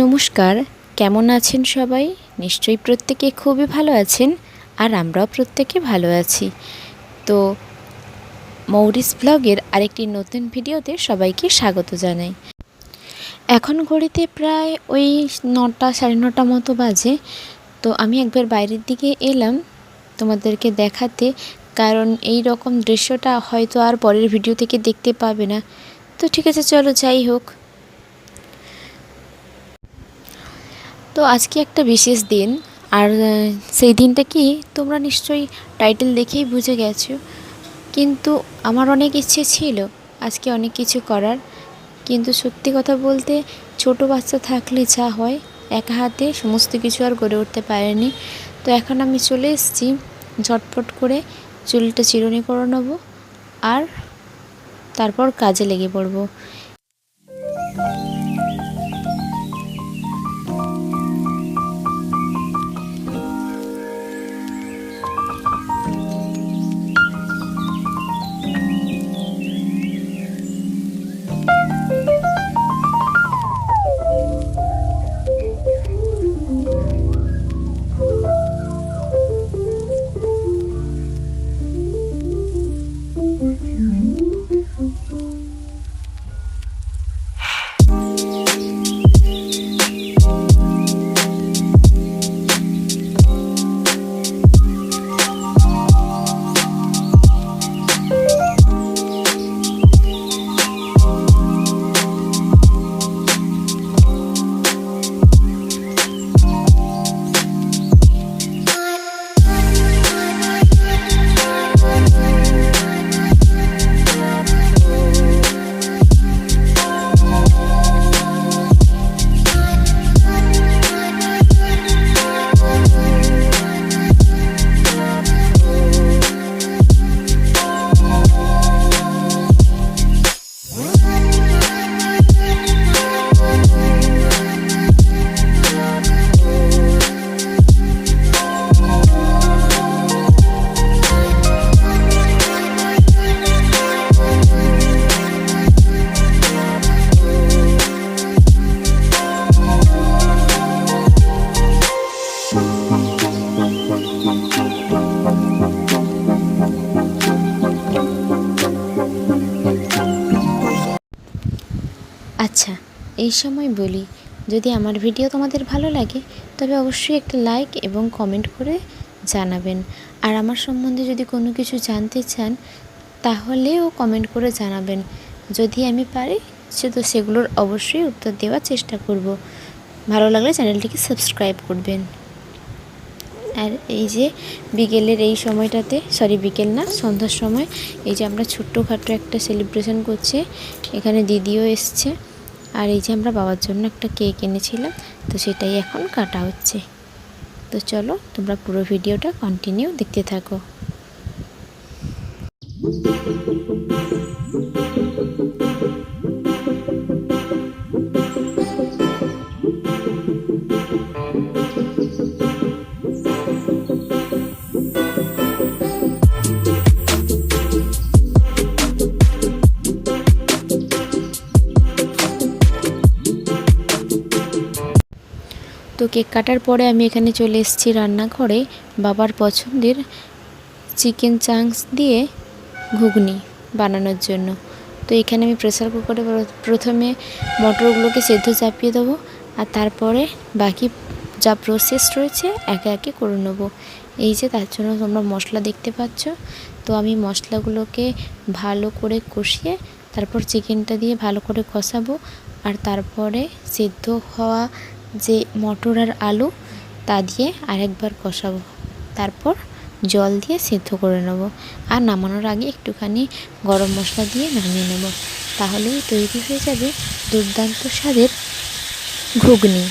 নমস্কার, কেমন আছেন সবাই? নিশ্চয়ই প্রত্যেকে খুবই ভালো আছেন আর আমরাও প্রত্যেকে ভালো আছি। তো মৌরিস ব্লগের আরেকটি নতুন ভিডিওতে সবাইকে স্বাগত জানাই। এখন ঘড়িতে প্রায় ওই নটা, সাড়ে নটা মতো বাজে। তো আমি একবার বাইরের দিকে এলাম তোমাদেরকে দেখাতে, কারণ এই রকম দৃশ্যটা হয়তো আর পরের ভিডিও থেকে দেখতে পাবে না। তো ঠিক আছে, চলো যাই হোক। তো আজকে একটা বিশেষ দিন। আর সেই দিনটা কি তোমরা নিশ্চয়ই টাইটেল দেখেই বুঝে গেছো। কিন্তু আমার অনেক ইচ্ছে ছিল আজকে অনেক কিছু করার। কিন্তু সত্যি কথা বলতে ছোট বাচ্চা থাকলে যা হয়, একা হাতে সমস্ত কিছু আর গড়ে উঠতে পারেনি। তো এখন আমি চলে এসেছি, ঝটপট করে চুলটা চিরুনি করে নেব আর তারপর কাজে লেগে পড়ব। আচ্ছা এই সময় বলি, যদি আমার ভিডিও তোমাদের ভালো লাগে, তবে অবশ্যই একটা লাইক এবং কমেন্ট করে জানাবেন। আর আমার সম্বন্ধে যদি কোনো কিছু জানতে চান, তাহলেও কমেন্ট করে জানাবেন। যদি আমি পারি, সে তো সেগুলোর অবশ্যই উত্তর দেওয়ার চেষ্টা করব। ভালো লাগলে চ্যানেলটিকে সাবস্ক্রাইব করবেন। আর এই যে বিকেলের এই সময়টাতে সরি বিকেল না, সন্ধ্যার সময়, এই যে আমরা ছোট্টখাটো একটা সেলিব্রেশন করছি, এখানে দিদিও এসছে। আর এই যে আমরা বাবার জন্য একটা কেক এনেছিলাম, তো সেটাই এখন কাটা হচ্ছে। তো চলো, তোমরা পুরো ভিডিওটা কন্টিনিউ দেখতে থাকো। তো কেক কাটার পরে আমি এখানে চলে এসেছি রান্নাঘরে বাবার পছন্দের চিকেন চাংস দিয়ে ঘুগনি বানানোর জন্য। তো এখানে আমি প্রেসার কুকারে প্রথমে মটরগুলোকে সেদ্ধ চাপিয়ে দেবো আর তারপরে বাকি যা প্রসেস রয়েছে একে একে করে নেব। এই যে তার জন্য তোমরা মশলা দেখতে পাচ্ছ। তো আমি মশলাগুলোকে ভালো করে কষিয়ে তারপর চিকেনটা দিয়ে ভালো করে কষাবো আর তারপরে সেদ্ধ হওয়া যে মটর আর আলু, তা দিয়ে আরেকবার কষাবো। তারপর জল দিয়ে সেদ্ধ করে নেব। আর নামানোর আগে একটুখানি গরম মশলা দিয়ে নামিয়ে নেব। তাহলেই তৈরি হয়ে যাবে দুর্দান্ত স্বাদের ঘুগনি।